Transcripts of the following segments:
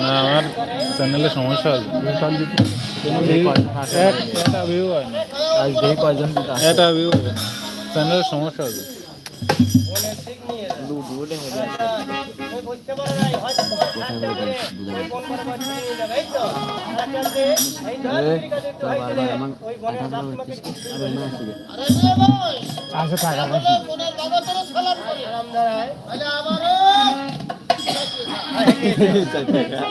না, আমার চ্যানেলে সমস্যা আছে। একটা ভিউ হয় না কয়জন ভিউ চ্যানেলের সমস্যা আছে। আচ্ছা টাকা দেখা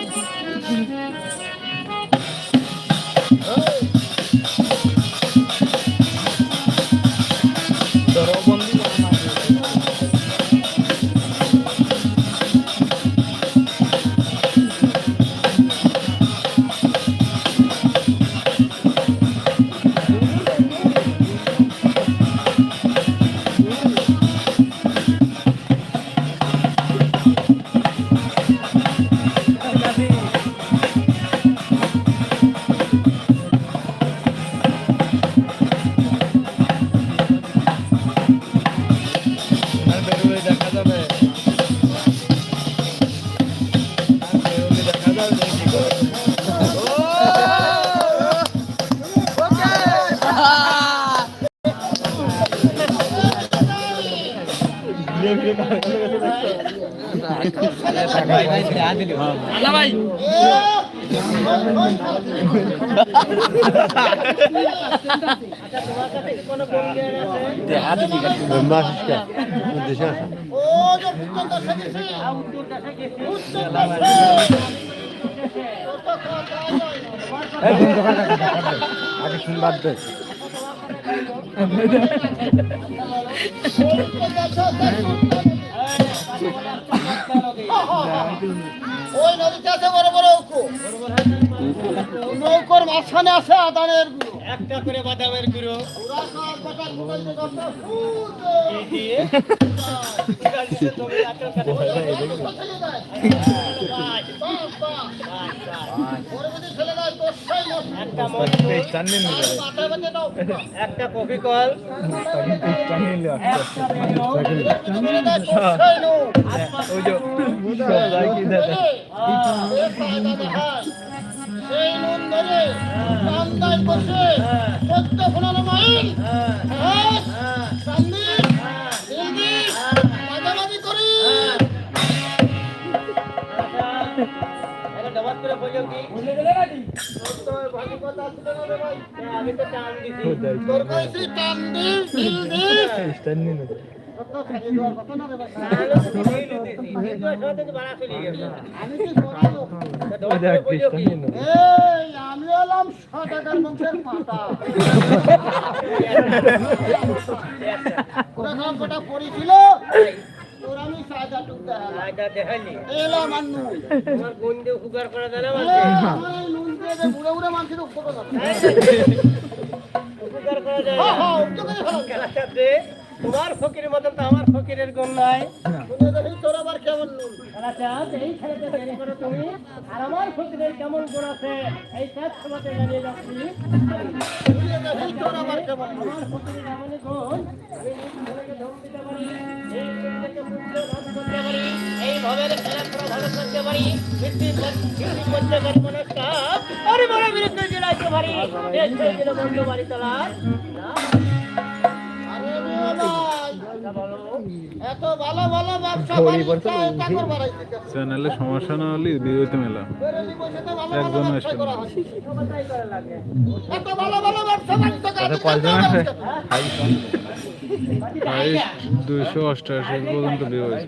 আগে শুনবার দে ওই নদীতে আছে বড় বড় নৌকো নৌকোর মাঝখানে আছে আদানের গুঁড়ো। একটা করে বাদামের গুঁড়ো। দিয়ে একটা কফি কল। সেই নুন ধরে বসে চোদ্দ পনেরো মাইল আমি হলাম বংশের মাতা ওরা সব পড়েছিল তোর আমি সাজা টুকটা আয়টা দেখাইলি। এলাম আর নুন তোমার দিয়ে উপকার করা যায় না এ, মানুষকে? আমার নুন দিয়ে বুড়ো বুড়ো মানুষের উপকার করে। উপকার করা যায় হা, না। হা, উপকার করে ফেলো। খেলার সাথে তোমার ফকিরের মতন তো আমার ফকিরের গুণ নাই তোর আবার কেমন তুমি আর আমার ফকিরের কেমন গুণ আছে এই কাজ তোমাকে জানিয়ে যাচ্ছি। আমার ফকিরের এমনই গুণ ধম করতে পারি ভবের খেলা প্রভাব করতে পারি বৃদ্ধি বৃদ্ধি করতে পারি মনস্কা আরে বড় বিরুদ্ধে জেলাইতে পারি বাড়ি তোলার। চ্যানেলে সমস্যা না হলে বিরতি মেলা। একজন আসবে। হয়। দুইশো অষ্টআশি পর্যন্ত ভিউ হয়েছে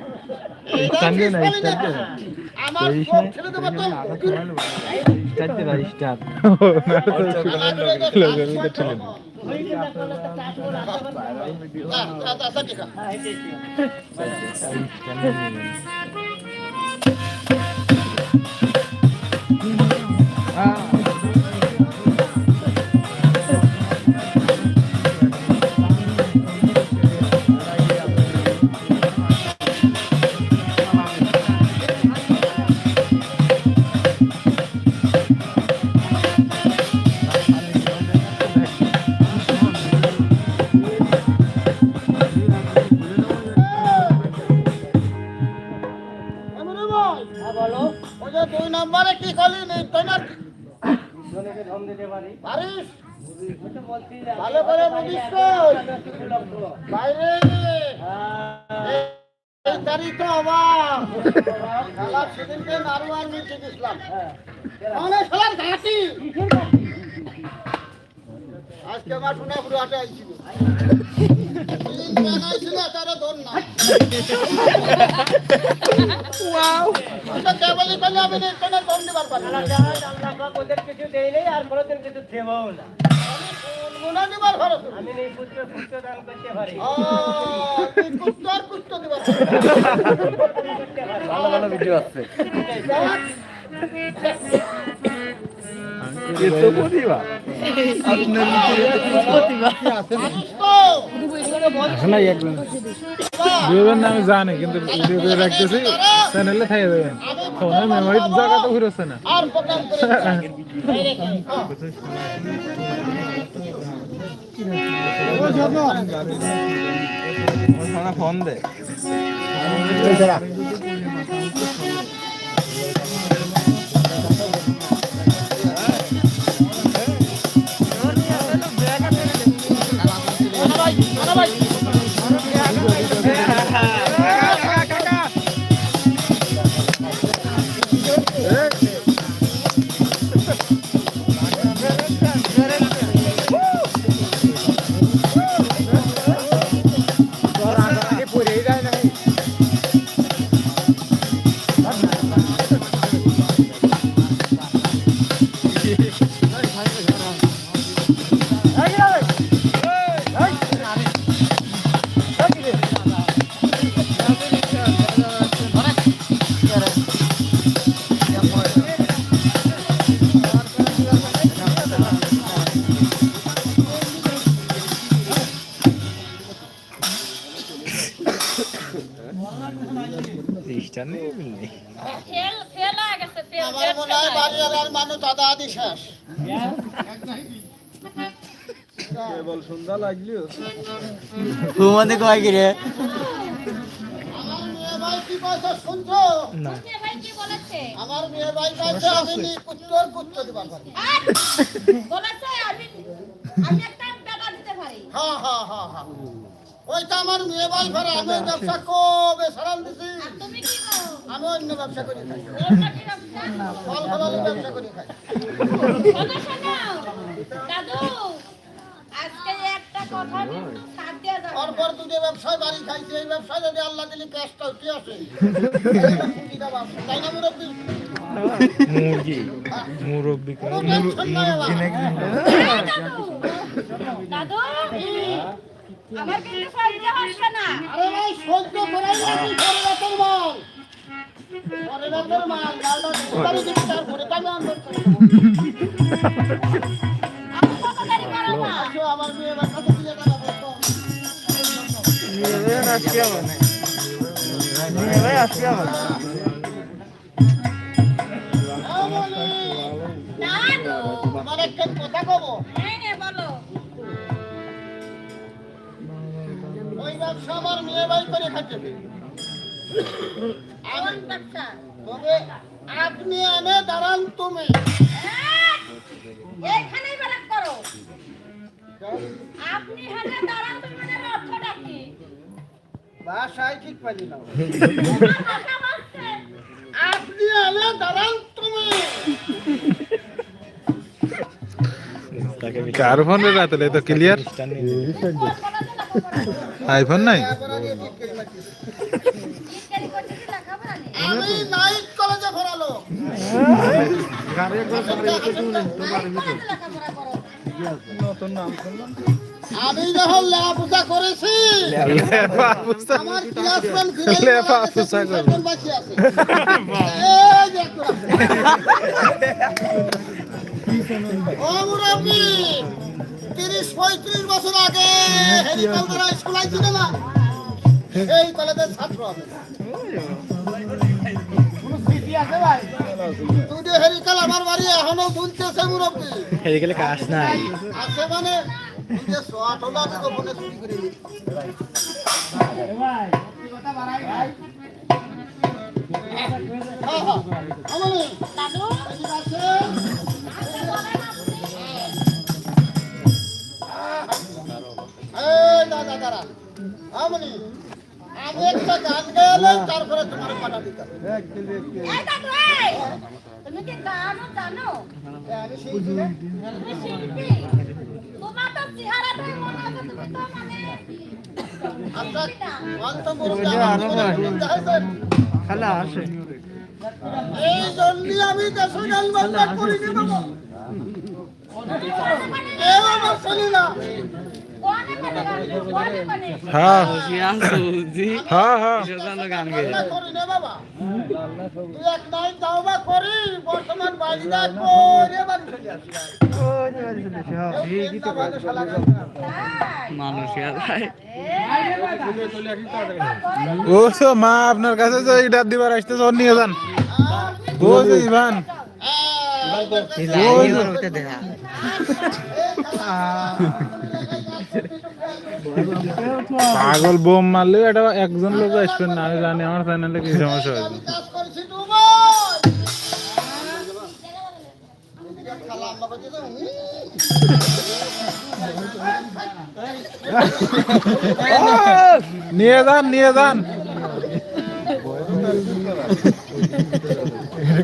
স্টান দিয়ে না, স্টান আমার চোখ ছেড়ে দেবো তো স্টার দে ভাই স্টার আমার দুই কি করলি নি? তুই না পারিস? ভালো করে বুঝিস। বাইরে হ্যাঁ, এই- তারিখ তো অবাক। শালা সেদিনকে নাড়ু আর মিশে দিছিলাম। হ্যাঁ। শালার ঘাটি। আজকে আমার শোনা পুরো হাটে আইছিল। তারা ধর না। ওটা কেবলই করলে আমি নি- কোনো দিবার পারি না। আল্লাহ পাক ওদের কিছু দেয় নাই আর কোনোদিন কিছু দেবও না গুণা দিবার পারো আমি এই পুত্র পুত্র দান করতে পারি ও, তুই কুত্তো আর কুত্তো দিবার পারো। করতে পারি ভালো ভালো ভিডিও আছে তো? দেবেন না আমি জানি কিন্তু ভিডিও করে রাখতেছি চ্যানেলে থাই দেবেন ফোনের মেমোরি জায়গা তো ঘুরেছে না। আর প্রোগ্রাম করে ফোন দে। মনে হয় বাড়িওয়ালার মানুষ দাদা আদি শেষ। তোমাদের কয় কি রে? আমার মেয়ে ভাই বলছে আমি নি কুত্তর দিবার পারি। বলেছে আমি আমি একটা টাকা দিতে পারি। হ্যাঁ হ্যাঁ হ্যাঁ হ্যাঁ। ওইটা আমার মেয়ে ভাই ঘরে আমি ব্যবসা কবে সারান দিছি? আর তুমি কি করো? আমি অন্য ব্যবসা করি খাই? ফল ফলালি ব্যবসা? করি খাই। পরপর দুটো ব্যবসায় বাড়ি খাইছি এই ব্যবসায় যদি আল্লাহ দিলি ক্যাশটা উঠে আসে তাই না মুরব্বী? মুরগি। মুরব্বি আমার। হ্যাঁ, দাদু দাদু আমার কিন্তু সহ্য হচ্ছে না। আরে ভাই সহ্য করাই নাকি পরে রাতের মাল পরে রাতের মাল মালটা সুপারি দিবি তারপরে তো আমি আন্দোলন করব আমি কত দেরি করো না আসো আমার। মেয়ে তো দিয়ে টাকা বলতো কব। বলো। ওই ব্যবসা আমার মেয়ে ভাই করে খাচ্ছে। কোন ব্যবসা? তবে আপনি এনে দাঁড়ান তুমি। এইখানেই বেলাক করো। আপনি হাতে দাঁড়ান তুমি মানে অর্থটা কি? বাসায় ঠিক পাইলি না। আপনি এনে দাঁড়ান তুমি কার ফোন রে রাতলে তো ক্লিয়ার আইফোন নাই আমি যখন করে। তিরিশ পঁয়ত্রিশ বছর আগে হেলিকপ্টার স্কুল আইছিল না এই কলেজের ছাত্র আমি তুই হেলিকাল আমার বাড়ি এখনও দুলতেছে মুরব্বি এদিকে কাজ নাই আছে মানে যে শট হলো আমি গোপনে চুরি করে নিই। হ্যাঁ, হ্যাঁ। খালা আসে। এই জন্যই আমি দেশে গান বাজনা করিনি বাবা। এ বাবা শুনি হ্যাঁ হ্যাঁ হ্যাঁ গান চলে ও মা আপনার কাছে তো এটা দিবার আসতেছে ওর নিয়ে যান ও ইভান পাগল বোম মারলে এটা একজন লোক আসবেন না আমি জানি আমার চ্যানেলে কি সমস্যা হয়েছে। নিয়ে যান নিয়ে যান আমি